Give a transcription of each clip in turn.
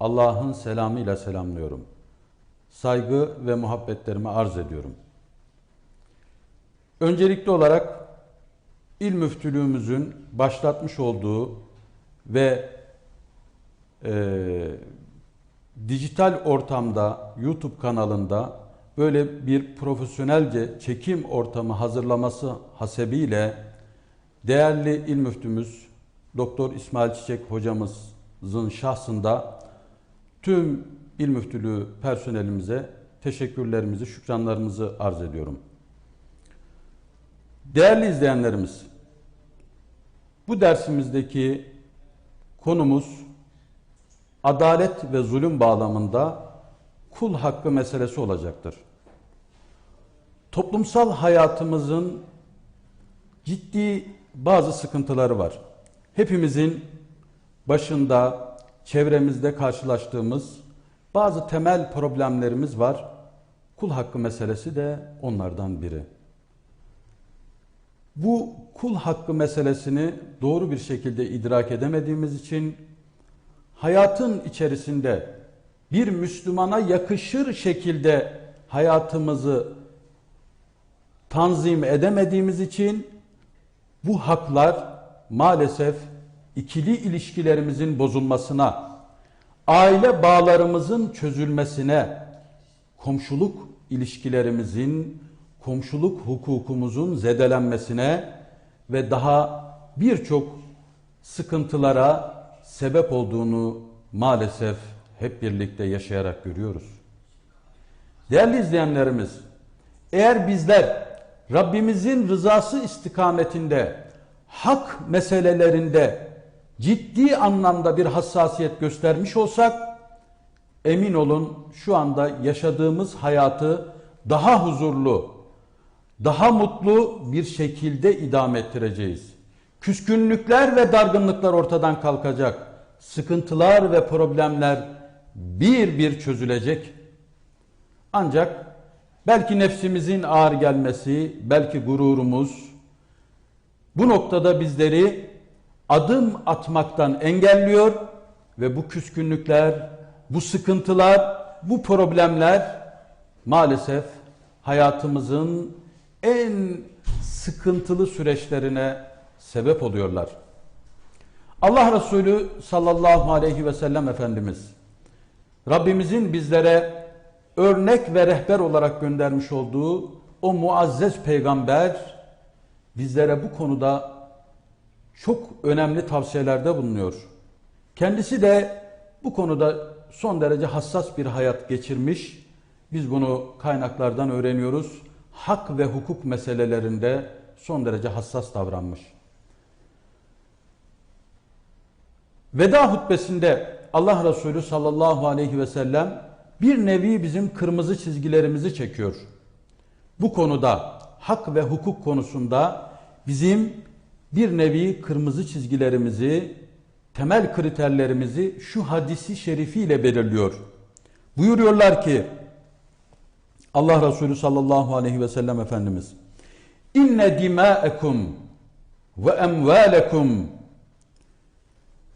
Allah'ın selamıyla selamlıyorum. Saygı ve muhabbetlerimi arz ediyorum. Öncelikli olarak İl Müftülüğümüzün başlatmış olduğu ve e, dijital ortamda YouTube kanalında böyle bir profesyonelce çekim ortamı hazırlaması hasebiyle değerli il müftümüz Doktor İsmail Çiçek hocamızın şahsında tüm il müftülüğü personelimize teşekkürlerimizi, şükranlarımızı arz ediyorum. Değerli izleyenlerimiz, bu dersimizdeki konumuz adalet ve zulüm bağlamında kul hakkı meselesi olacaktır. Toplumsal hayatımızın ciddi bazı sıkıntıları var. Hepimizin başında, çevremizde karşılaştığımız bazı temel problemlerimiz var. Kul hakkı meselesi de onlardan biri. Bu kul hakkı meselesini doğru bir şekilde idrak edemediğimiz için hayatın içerisinde bir Müslümana yakışır şekilde hayatımızı tanzim edemediğimiz için bu haklar maalesef ikili ilişkilerimizin bozulmasına, aile bağlarımızın çözülmesine, komşuluk ilişkilerimizin, komşuluk hukukumuzun zedelenmesine ve daha birçok sıkıntılara sebep olduğunu maalesef hep birlikte yaşayarak görüyoruz. Değerli izleyenlerimiz, eğer bizler Rabbimizin rızası istikametinde hak meselelerinde ciddi anlamda bir hassasiyet göstermiş olsak emin olun şu anda yaşadığımız hayatı daha huzurlu, daha mutlu bir şekilde idame ettireceğiz. Küskünlükler ve dargınlıklar ortadan kalkacak. Sıkıntılar ve problemler bir bir çözülecek. Ancak belki nefsimizin ağır gelmesi, belki gururumuz bu noktada bizleri adım atmaktan engelliyor ve bu küskünlükler, bu sıkıntılar, bu problemler maalesef hayatımızın en sıkıntılı süreçlerine sebep oluyorlar. Allah Resulü sallallahu aleyhi ve sellem Efendimiz Rabbimizin bizlere örnek ve rehber olarak göndermiş olduğu o muazzez peygamber bizlere bu konuda çok önemli tavsiyelerde bulunuyor. Kendisi de bu konuda son derece hassas bir hayat geçirmiş. Biz bunu kaynaklardan öğreniyoruz. Hak ve hukuk meselelerinde son derece hassas davranmış. Veda hutbesinde Allah Resulü sallallahu aleyhi ve sellem bir nevi bizim kırmızı çizgilerimizi çekiyor. Bu konuda hak ve hukuk konusunda bizim bir nevi kırmızı çizgilerimizi, temel kriterlerimizi şu hadisi şerifiyle belirliyor. Buyuruyorlar ki Allah Resulü sallallahu aleyhi ve sellem Efendimiz İnne dimâekum ve emvâlekum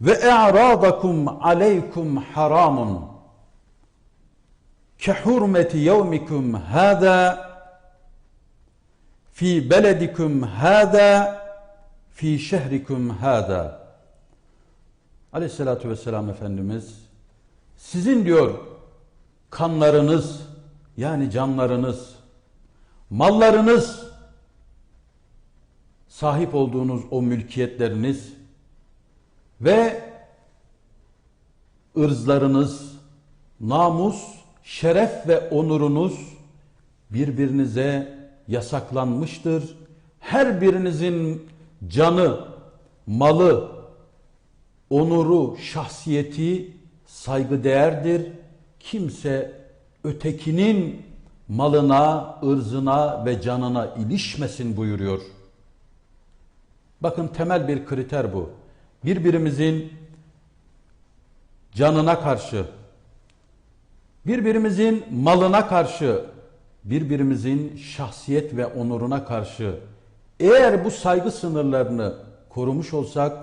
ve e'radakum aleykum haramun kehurmeti yevmikum hâdâ fi beledikum hâdâ fi şehrikum hâdâ Aleyhissalatü vesselam Efendimiz sizin diyor kanlarınız yani canlarınız mallarınız sahip olduğunuz o mülkiyetleriniz ve ırzlarınız, namus, şeref ve onurunuz birbirinize yasaklanmıştır. Her birinizin canı, malı, onuru, şahsiyeti saygıdeğerdir. Kimse ötekinin malına, ırzına ve canına ilişmesin buyuruyor. Bakın temel bir kriter bu. Birbirimizin canına karşı, birbirimizin malına karşı, birbirimizin şahsiyet ve onuruna karşı eğer bu saygı sınırlarını korumuş olsak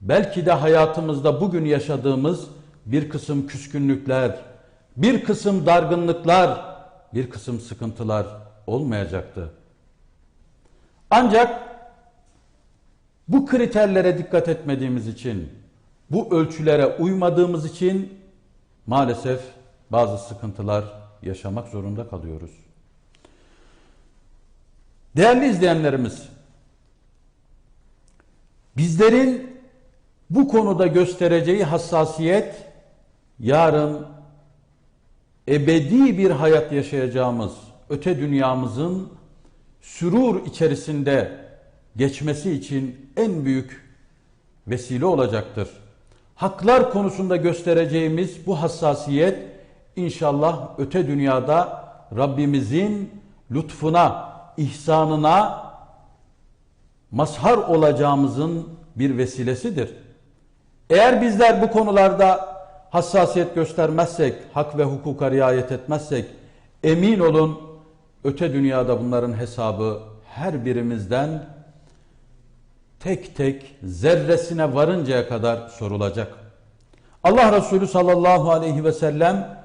belki de hayatımızda bugün yaşadığımız bir kısım küskünlükler, bir kısım dargınlıklar, bir kısım sıkıntılar olmayacaktı. Ancak bu kriterlere dikkat etmediğimiz için, bu ölçülere uymadığımız için maalesef bazı sıkıntılar yaşamak zorunda kalıyoruz. Değerli izleyenlerimiz, bizlerin bu konuda göstereceği hassasiyet yarın ebedi bir hayat yaşayacağımız öte dünyamızın sürur içerisinde geçmesi için en büyük vesile olacaktır. Haklar konusunda göstereceğimiz bu hassasiyet inşallah öte dünyada Rabbimizin lütfuna, ihsanına mazhar olacağımızın bir vesilesidir. Eğer bizler bu konularda hassasiyet göstermezsek, hak ve hukuka riayet etmezsek emin olun öte dünyada bunların hesabı her birimizden tek tek zerresine varıncaya kadar sorulacak. Allah Resulü sallallahu aleyhi ve sellem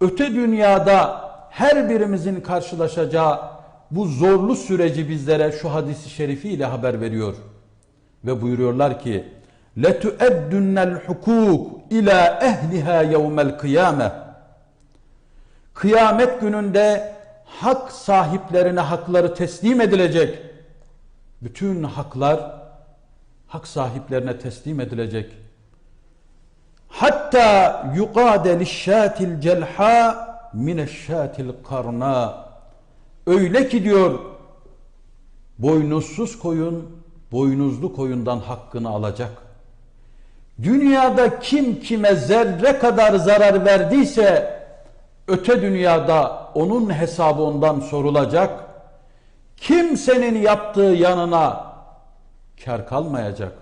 öte dünyada her birimizin karşılaşacağı bu zorlu süreci bizlere şu hadisi şerifiyle haber veriyor. Ve buyuruyorlar ki لَتُؤَدُّنَّ الْحُكُوكُ ila ehliha yevmel kıyame. Kıyamet gününde hak sahiplerine hakları teslim edilecek. Bütün haklar hak sahiplerine teslim edilecek. Hatta yuqade lişşatil celha mineşşatil karna. Öyle ki diyor boynuzsuz koyun boynuzlu koyundan hakkını alacak. Dünyada kim kime zerre kadar zarar verdiyse öte dünyada onun hesabı ondan sorulacak. Kimsenin yaptığı yanına kar kalmayacak.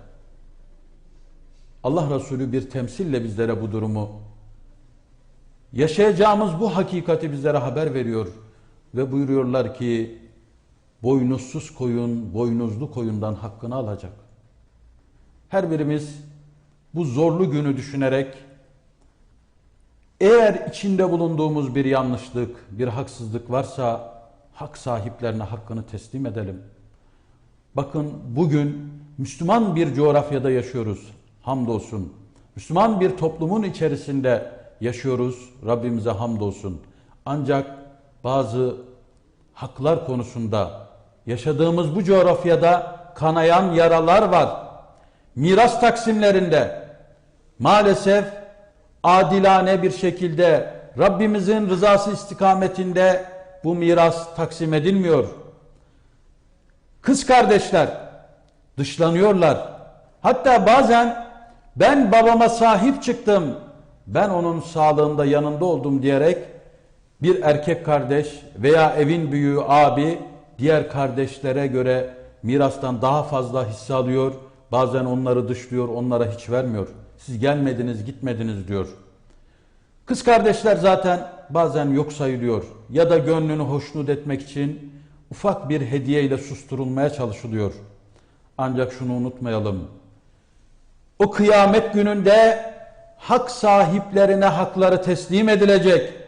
Allah Resulü bir temsille bizlere bu durumu yaşayacağımız bu hakikati bizlere haber veriyor ve buyuruyorlar ki boynuzsuz koyun boynuzlu koyundan hakkını alacak. Her birimiz bu zorlu günü düşünerek eğer içinde bulunduğumuz bir yanlışlık, bir haksızlık varsa hak sahiplerine hakkını teslim edelim. Bakın bugün Müslüman bir coğrafyada yaşıyoruz. Hamdolsun. Müslüman bir toplumun içerisinde yaşıyoruz. Rabbimize hamdolsun. Ancak bazı haklar konusunda yaşadığımız bu coğrafyada kanayan yaralar var. Miras taksimlerinde maalesef adilane bir şekilde Rabbimizin rızası istikametinde bu miras taksim edilmiyor. Kız kardeşler dışlanıyorlar. Hatta bazen ben babama sahip çıktım, ben onun sağlığında yanında oldum diyerek bir erkek kardeş veya evin büyüğü abi diğer kardeşlere göre mirastan daha fazla hisse alıyor. Bazen onları dışlıyor, onlara hiç vermiyor. Siz gelmediniz, gitmediniz diyor. Kız kardeşler zaten bazen yok sayılıyor ya da gönlünü hoşnut etmek için ufak bir hediye ile susturulmaya çalışılıyor. Ancak şunu unutmayalım. O kıyamet gününde hak sahiplerine hakları teslim edilecek.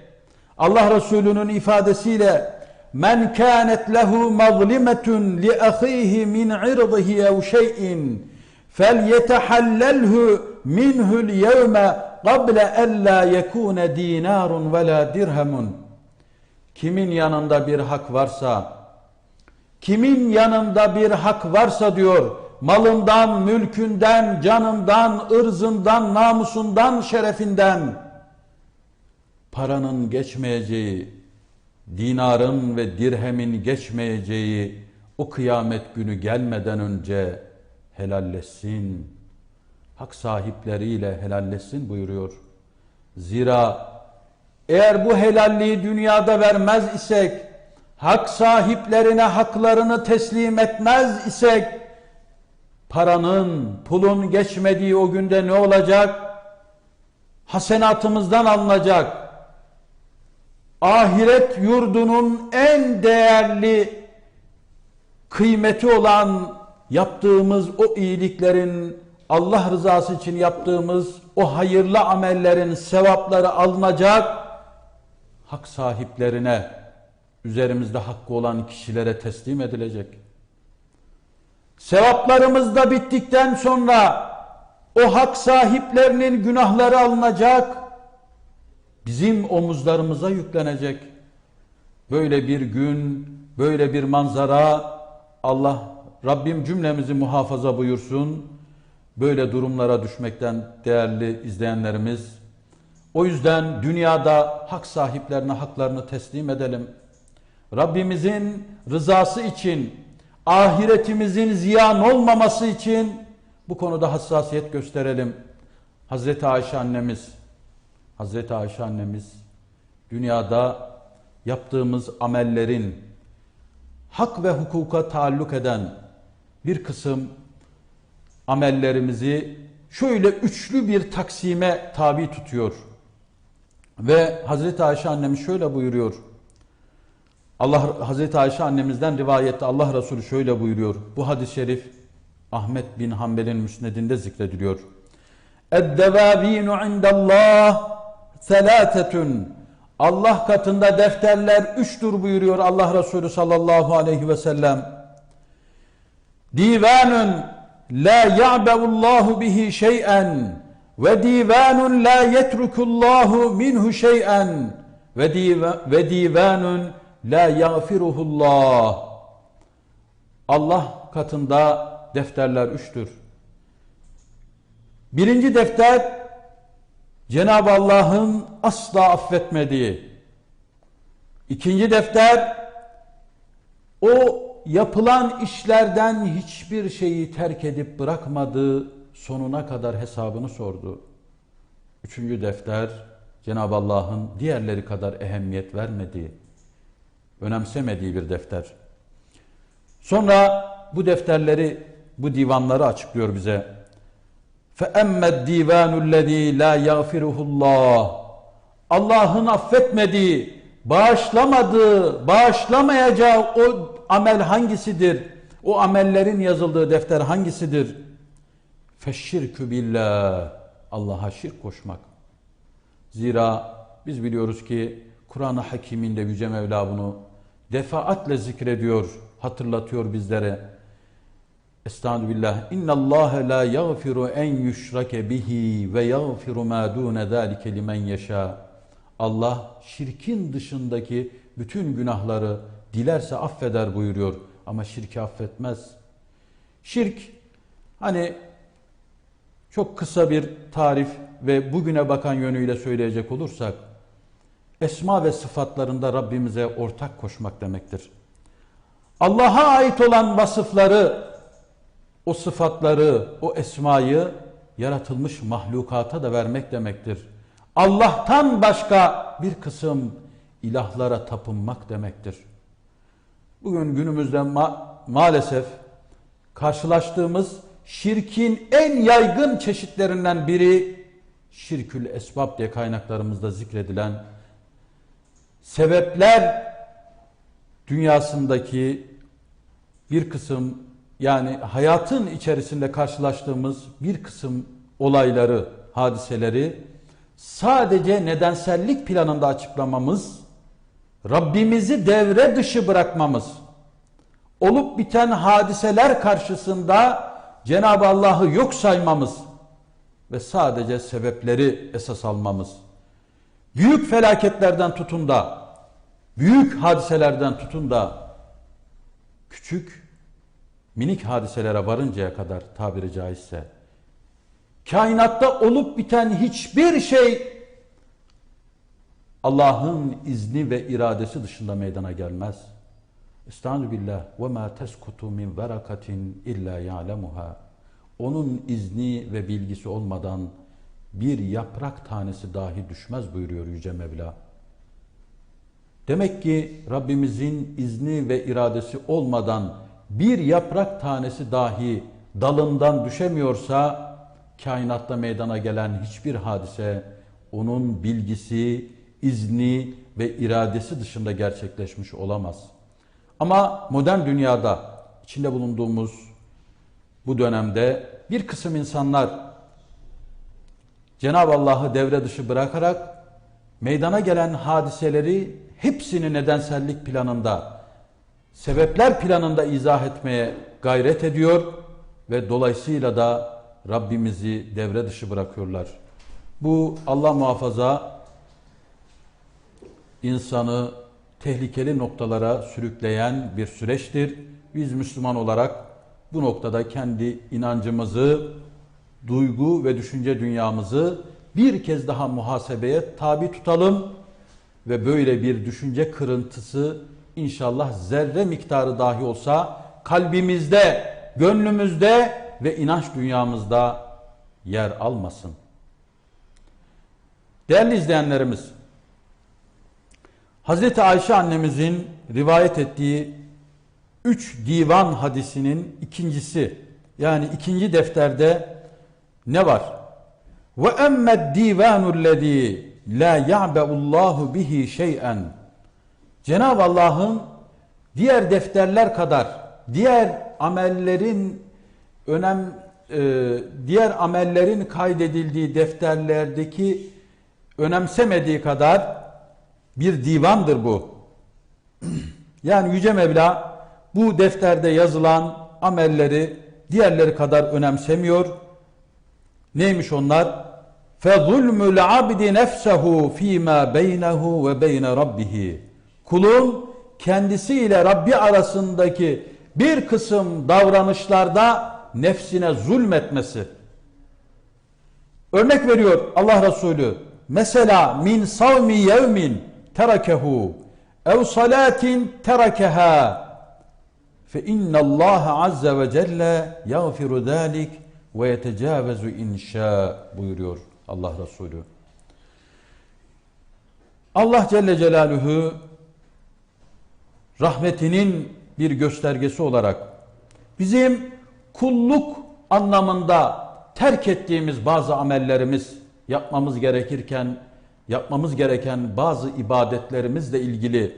Allah Resulü'nün ifadesiyle men kanet lehu mazlimetun li ahihi min irdihi ev şey'in felyetehallelhu minhu'l yevme la yekune dinarun ve la dirhemun. Kimin yanında bir hak varsa Kimin yanında bir hak varsa diyor, malından, mülkünden, canından, ırzından, namusundan, şerefinden paranın geçmeyeceği, dinarın ve dirhemin geçmeyeceği o kıyamet günü gelmeden önce helalleşsin. Hak sahipleriyle helalleşsin buyuruyor. Zira eğer bu helalliği dünyada vermez isek hak sahiplerine haklarını teslim etmez isek paranın, pulun geçmediği o günde ne olacak? Hasenatımızdan alınacak. Ahiret yurdunun en değerli kıymeti olan yaptığımız o iyiliklerin Allah rızası için yaptığımız o hayırlı amellerin sevapları alınacak, hak sahiplerine, üzerimizde hakkı olan kişilere teslim edilecek. Sevaplarımız da bittikten sonra o hak sahiplerinin günahları alınacak, bizim omuzlarımıza yüklenecek. Böyle bir gün, böyle bir manzara Allah Rabbim cümlemizi muhafaza buyursun. Böyle durumlara düşmekten değerli izleyenlerimiz. O yüzden dünyada hak sahiplerine haklarını teslim edelim. Rabbimizin rızası için, ahiretimizin ziyan olmaması için bu konuda hassasiyet gösterelim. Hazreti Ayşe annemiz, Hazreti Ayşe annemiz dünyada yaptığımız amellerin hak ve hukuka taalluk eden bir kısım amellerimizi şöyle üçlü bir taksime tabi tutuyor. Ve Hazreti Ayşe annemiz şöyle buyuruyor. Allah Hazreti Ayşe annemizden rivayette Allah Resulü şöyle buyuruyor. Bu hadis-i şerif Ahmet bin Hanbel'in müsnedinde zikrediliyor. اَدَّوَاب۪ينُ عِنْدَ اللّٰهِ selâtetün Allah katında defterler üçtür buyuruyor Allah Resulü sallallahu aleyhi ve sellem. Divanun la ya'bevullahu bihi şey'en ve divanun la yetrukullahu minhu şey'en ve, diva, ve divanun la yağfiruhullah. Allah katında defterler üçtür. Birinci defter Cenab-ı Allah'ın asla affetmediği. İkinci defter o yapılan işlerden hiçbir şeyi terk edip bırakmadığı sonuna kadar hesabını sordu. Üçüncü defter Cenab-ı Allah'ın diğerleri kadar ehemmiyet vermediği, önemsemediği bir defter. Sonra bu defterleri, bu divanları açıklıyor bize. فَاَمَّ الدِّيوَانُ الَّذ۪ي لَا يَغْفِرُهُ اللّٰهِ Allah'ın affetmediği, bağışlamadığı, bağışlamayacağı o amel hangisidir? O amellerin yazıldığı defter hangisidir? Feşşirkü billah. Allah'a şirk koşmak. Zira biz biliyoruz ki Kur'an-ı Hakim'inde Yüce Mevla bunu defaatle zikrediyor, hatırlatıyor bizlere. Estağfirullah. İnna Allah la yaghfiru en yushrake bihi ve yaghfiru ma dun zalike limen yasha. Allah şirkin dışındaki bütün günahları dilerse affeder buyuruyor ama şirki affetmez. Şirk hani çok kısa bir tarif ve bugüne bakan yönüyle söyleyecek olursak esma ve sıfatlarında Rabbimize ortak koşmak demektir. Allah'a ait olan vasıfları o sıfatları, o esmayı yaratılmış mahlukata da vermek demektir. Allah'tan başka bir kısım ilahlara tapınmak demektir. Bugün günümüzde ma maalesef karşılaştığımız şirkin en yaygın çeşitlerinden biri şirkül esbab diye kaynaklarımızda zikredilen sebepler dünyasındaki bir kısım yani hayatın içerisinde karşılaştığımız bir kısım olayları, hadiseleri sadece nedensellik planında açıklamamız, Rabbimizi devre dışı bırakmamız, olup biten hadiseler karşısında Cenab-ı Allah'ı yok saymamız ve sadece sebepleri esas almamız, büyük felaketlerden tutun da, büyük hadiselerden tutun da, küçük minik hadiselere varıncaya kadar tabiri caizse kainatta olup biten hiçbir şey Allah'ın izni ve iradesi dışında meydana gelmez. Estağfirullah ve ma teskutu min verakatin illa ya'lemuha. Onun izni ve bilgisi olmadan bir yaprak tanesi dahi düşmez buyuruyor Yüce Mevla. Demek ki Rabbimizin izni ve iradesi olmadan bir yaprak tanesi dahi dalından düşemiyorsa kainatta meydana gelen hiçbir hadise onun bilgisi, izni ve iradesi dışında gerçekleşmiş olamaz. Ama modern dünyada içinde bulunduğumuz bu dönemde bir kısım insanlar Cenab-ı Allah'ı devre dışı bırakarak meydana gelen hadiseleri hepsini nedensellik planında, sebepler planında izah etmeye gayret ediyor ve dolayısıyla da Rabbimizi devre dışı bırakıyorlar. Bu Allah muhafaza insanı tehlikeli noktalara sürükleyen bir süreçtir. Biz Müslüman olarak bu noktada kendi inancımızı, duygu ve düşünce dünyamızı bir kez daha muhasebeye tabi tutalım ve böyle bir düşünce kırıntısı inşallah zerre miktarı dahi olsa kalbimizde, gönlümüzde ve inanç dünyamızda yer almasın. Değerli izleyenlerimiz, Hazreti Ayşe annemizin rivayet ettiği üç divan hadisinin ikincisi yani ikinci defterde ne var? Ve emmed divanullezî la ya'beullahu bihi şey'en. Cenab-ı Allah'ın diğer defterler kadar diğer amellerin önem e, diğer amellerin kaydedildiği defterlerdeki önemsemediği kadar bir divandır bu. Yani Yüce Mevla bu defterde yazılan amelleri diğerleri kadar önemsemiyor. Neymiş onlar? فَظُلْمُ الْعَبْدِ نَفْسَهُ ف۪ي مَا بَيْنَهُ وَبَيْنَ رَبِّهِ Kulun kendisiyle Rabbi arasındaki bir kısım davranışlarda nefsine zulmetmesi. Örnek veriyor Allah Resulü. Mesela min savmi yevmin terakehu ev salatin terakeha fe innallaha azze ve celle yağfiru zalik ve yetecavüzü inşa buyuruyor Allah Resulü. Allah Celle Celaluhu rahmetinin bir göstergesi olarak bizim kulluk anlamında terk ettiğimiz bazı amellerimiz yapmamız gerekirken yapmamız gereken bazı ibadetlerimizle ilgili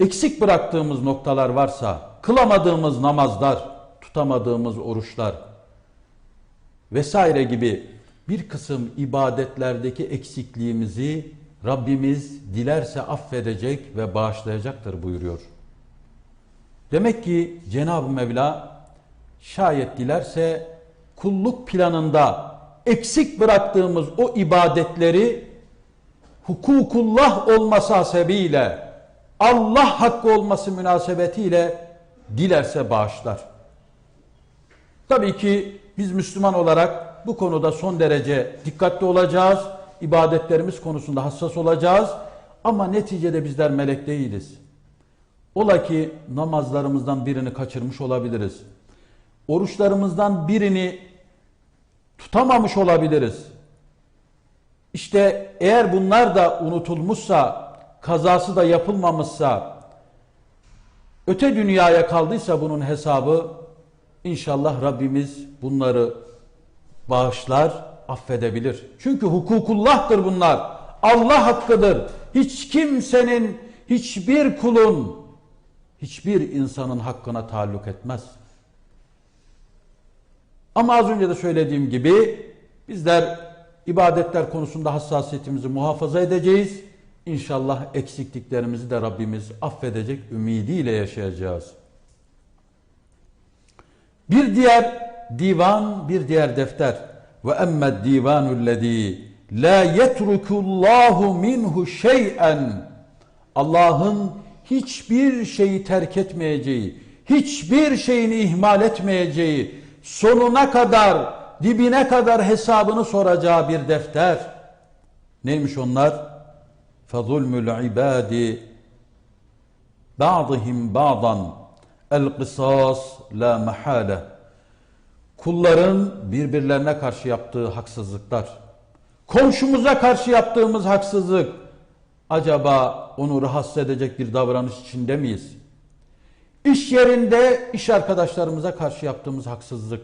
eksik bıraktığımız noktalar varsa kılamadığımız namazlar, tutamadığımız oruçlar vesaire gibi bir kısım ibadetlerdeki eksikliğimizi Rabbimiz dilerse affedecek ve bağışlayacaktır buyuruyor. Demek ki Cenab-ı Mevla şayet dilerse kulluk planında eksik bıraktığımız o ibadetleri hukukullah olması hasebiyle Allah hakkı olması münasebetiyle dilerse bağışlar. Tabii ki biz Müslüman olarak bu konuda son derece dikkatli olacağız. İbadetlerimiz konusunda hassas olacağız. Ama neticede bizler melek değiliz. Ola ki namazlarımızdan birini kaçırmış olabiliriz. Oruçlarımızdan birini tutamamış olabiliriz. İşte eğer bunlar da unutulmuşsa, kazası da yapılmamışsa, öte dünyaya kaldıysa bunun hesabı inşallah Rabbimiz bunları bağışlar, affedebilir. Çünkü hukukullah'tır bunlar. Allah hakkıdır. Hiç kimsenin, hiçbir kulun, hiçbir insanın hakkına taalluk etmez. Ama az önce de söylediğim gibi bizler ibadetler konusunda hassasiyetimizi muhafaza edeceğiz. İnşallah eksikliklerimizi de Rabbimiz affedecek ümidiyle yaşayacağız. Bir diğer divan, bir diğer defter Ve emmed divanullezî la yetrukullahu minhu şey'en. Allah'ın hiçbir şeyi terk etmeyeceği, hiçbir şeyini ihmal etmeyeceği, sonuna kadar, dibine kadar hesabını soracağı bir defter. Neymiş onlar? فَظُلْمُ الْعِبَادِ بَعْضِهِمْ بَعْضًا الْقِصَاص لَا مَحَالَةً Kulların birbirlerine karşı yaptığı haksızlıklar, komşumuza karşı yaptığımız haksızlık, acaba onu rahatsız edecek bir davranış içinde miyiz? İş yerinde iş arkadaşlarımıza karşı yaptığımız haksızlık,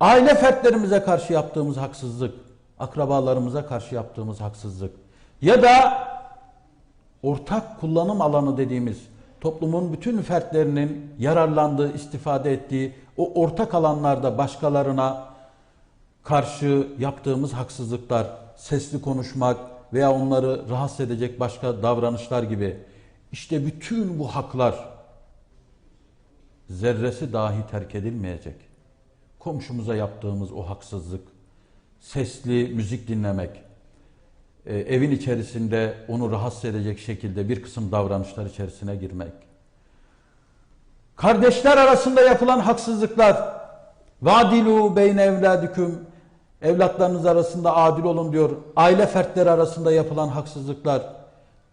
aile fertlerimize karşı yaptığımız haksızlık, akrabalarımıza karşı yaptığımız haksızlık ya da ortak kullanım alanı dediğimiz toplumun bütün fertlerinin yararlandığı, istifade ettiği o ortak alanlarda başkalarına karşı yaptığımız haksızlıklar, sesli konuşmak veya onları rahatsız edecek başka davranışlar gibi işte bütün bu haklar zerresi dahi terk edilmeyecek. Komşumuza yaptığımız o haksızlık, sesli müzik dinlemek, e, evin içerisinde onu rahatsız edecek şekilde bir kısım davranışlar içerisine girmek. Kardeşler arasında yapılan haksızlıklar, vadilu beyne evladüküm, evlatlarınız arasında adil olun diyor. Aile fertleri arasında yapılan haksızlıklar,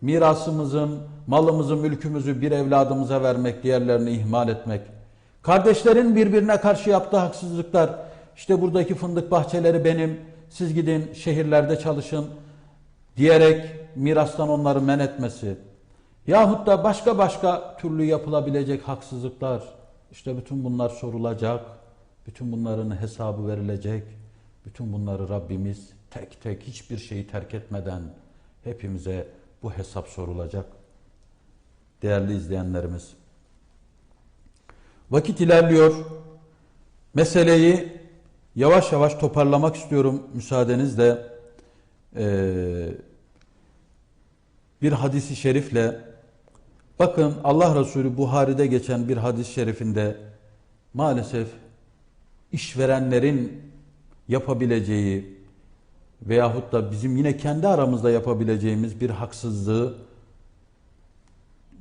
mirasımızın, malımızı, mülkümüzü bir evladımıza vermek, diğerlerini ihmal etmek. Kardeşlerin birbirine karşı yaptığı haksızlıklar, işte buradaki fındık bahçeleri benim, siz gidin şehirlerde çalışın diyerek mirastan onları men etmesi. Yahut da başka başka türlü yapılabilecek haksızlıklar, işte bütün bunlar sorulacak, bütün bunların hesabı verilecek, bütün bunları Rabbimiz tek tek hiçbir şeyi terk etmeden hepimize bu hesap sorulacak. Değerli izleyenlerimiz. Vakit ilerliyor. Meseleyi yavaş yavaş toparlamak istiyorum müsaadenizle. Ee, bir hadisi şerifle bakın Allah Resulü Buhari'de geçen bir hadis-i şerifinde maalesef işverenlerin yapabileceği veyahut da bizim yine kendi aramızda yapabileceğimiz bir haksızlığı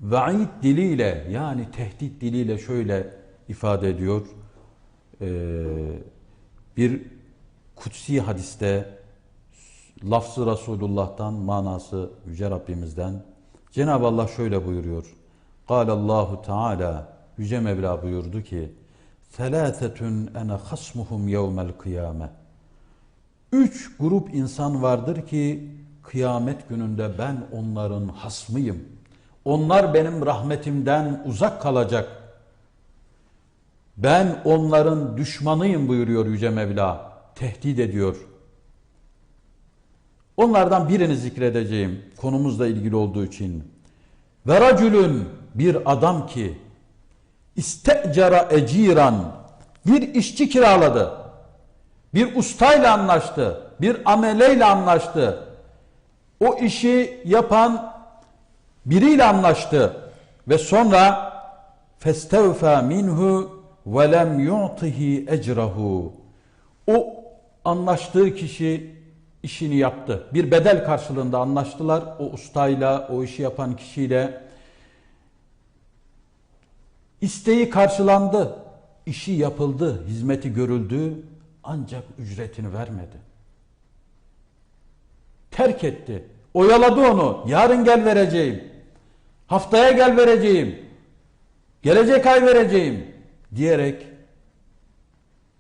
vaid diliyle yani tehdit diliyle şöyle ifade ediyor. Ee, bir kutsi hadiste lafzı Resulullah'tan manası Yüce Rabbimizden Cenab-ı Allah şöyle buyuruyor. Allahu Teala Yüce Mevla buyurdu ki Selâsetün ene hasmuhum yevmel kıyame Üç grup insan vardır ki kıyamet gününde ben onların hasmıyım. Onlar benim rahmetimden uzak kalacak. Ben onların düşmanıyım buyuruyor Yüce Mevla. Tehdit ediyor. Onlardan birini zikredeceğim konumuzla ilgili olduğu için. Ve bir adam ki istecara eciran bir işçi kiraladı. Bir ustayla anlaştı. Bir ameleyle anlaştı. O işi yapan biriyle anlaştı ve sonra festevfa minhu ve lem yu'tihi ecrahu. O anlaştığı kişi işini yaptı. Bir bedel karşılığında anlaştılar. O ustayla, o işi yapan kişiyle isteği karşılandı. işi yapıldı, hizmeti görüldü ancak ücretini vermedi. Terk etti. Oyaladı onu. Yarın gel vereceğim. Haftaya gel vereceğim. Gelecek ay vereceğim diyerek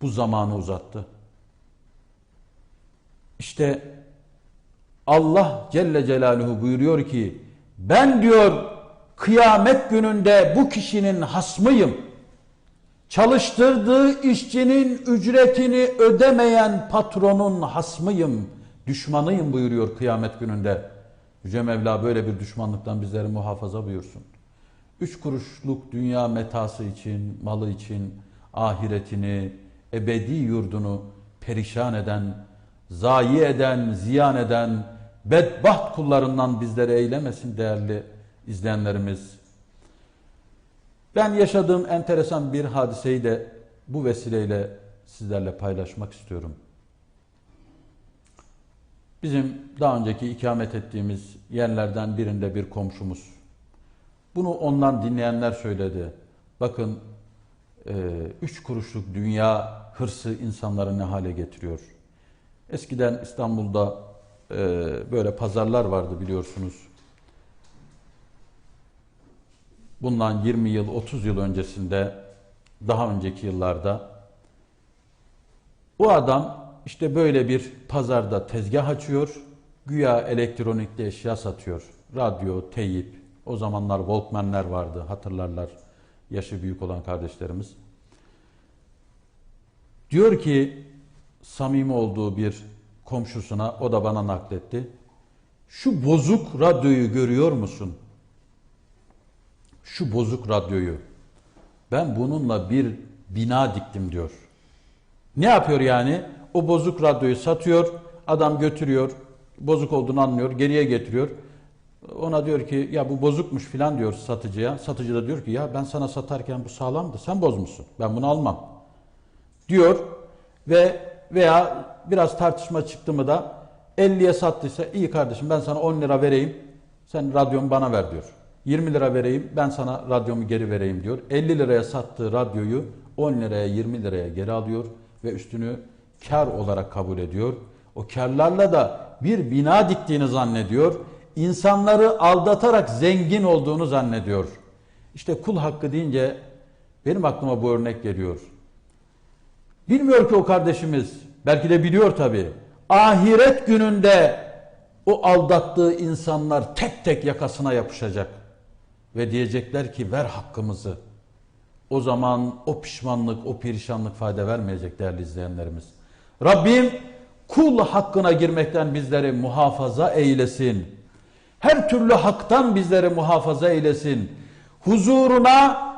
bu zamanı uzattı. İşte Allah Celle Celaluhu buyuruyor ki ben diyor kıyamet gününde bu kişinin hasmıyım. Çalıştırdığı işçinin ücretini ödemeyen patronun hasmıyım, düşmanıyım buyuruyor kıyamet gününde. Yüce Mevla böyle bir düşmanlıktan bizleri muhafaza buyursun. Üç kuruşluk dünya metası için, malı için ahiretini, ebedi yurdunu perişan eden, zayi eden, ziyan eden, bedbaht kullarından bizleri eylemesin değerli izleyenlerimiz. Ben yaşadığım enteresan bir hadiseyi de bu vesileyle sizlerle paylaşmak istiyorum. Bizim daha önceki ikamet ettiğimiz yerlerden birinde bir komşumuz. Bunu ondan dinleyenler söyledi. Bakın e, üç kuruşluk dünya hırsı insanları ne hale getiriyor. Eskiden İstanbul'da e, böyle pazarlar vardı biliyorsunuz. Bundan 20 yıl, 30 yıl öncesinde, daha önceki yıllarda o adam işte böyle bir pazarda tezgah açıyor, güya elektronikli eşya satıyor. Radyo, teyip, o zamanlar Walkman'ler vardı hatırlarlar yaşı büyük olan kardeşlerimiz. Diyor ki samimi olduğu bir komşusuna o da bana nakletti. Şu bozuk radyoyu görüyor musun? Şu bozuk radyoyu. Ben bununla bir bina diktim diyor. Ne yapıyor yani? o bozuk radyoyu satıyor. Adam götürüyor. Bozuk olduğunu anlıyor. Geriye getiriyor. Ona diyor ki ya bu bozukmuş filan diyor satıcıya. Satıcı da diyor ki ya ben sana satarken bu sağlamdı. Sen bozmuşsun. Ben bunu almam. Diyor ve veya biraz tartışma çıktı mı da 50'ye sattıysa iyi kardeşim ben sana 10 lira vereyim. Sen radyomu bana ver diyor. 20 lira vereyim ben sana radyomu geri vereyim diyor. 50 liraya sattığı radyoyu 10 liraya 20 liraya geri alıyor ve üstünü kar olarak kabul ediyor. O karlarla da bir bina diktiğini zannediyor. İnsanları aldatarak zengin olduğunu zannediyor. İşte kul hakkı deyince benim aklıma bu örnek geliyor. Bilmiyor ki o kardeşimiz, belki de biliyor tabi. Ahiret gününde o aldattığı insanlar tek tek yakasına yapışacak. Ve diyecekler ki ver hakkımızı. O zaman o pişmanlık, o perişanlık fayda vermeyecek değerli izleyenlerimiz. Rabbim kul hakkına girmekten bizleri muhafaza eylesin. Her türlü haktan bizleri muhafaza eylesin. Huzuruna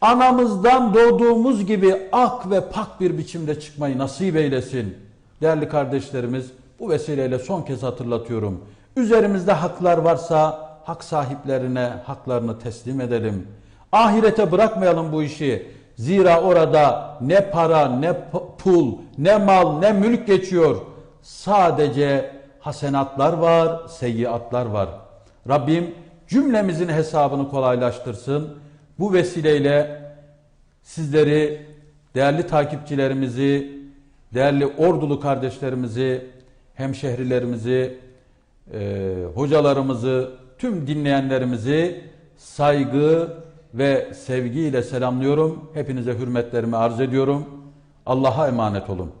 anamızdan doğduğumuz gibi ak ve pak bir biçimde çıkmayı nasip eylesin. Değerli kardeşlerimiz bu vesileyle son kez hatırlatıyorum. Üzerimizde haklar varsa hak sahiplerine haklarını teslim edelim. Ahirete bırakmayalım bu işi. Zira orada ne para, ne pul, ne mal, ne mülk geçiyor. Sadece hasenatlar var, seyyiatlar var. Rabbim cümlemizin hesabını kolaylaştırsın. Bu vesileyle sizleri, değerli takipçilerimizi, değerli ordulu kardeşlerimizi, hemşehrilerimizi, e, hocalarımızı, tüm dinleyenlerimizi saygı ve sevgiyle selamlıyorum. Hepinize hürmetlerimi arz ediyorum. Allah'a emanet olun.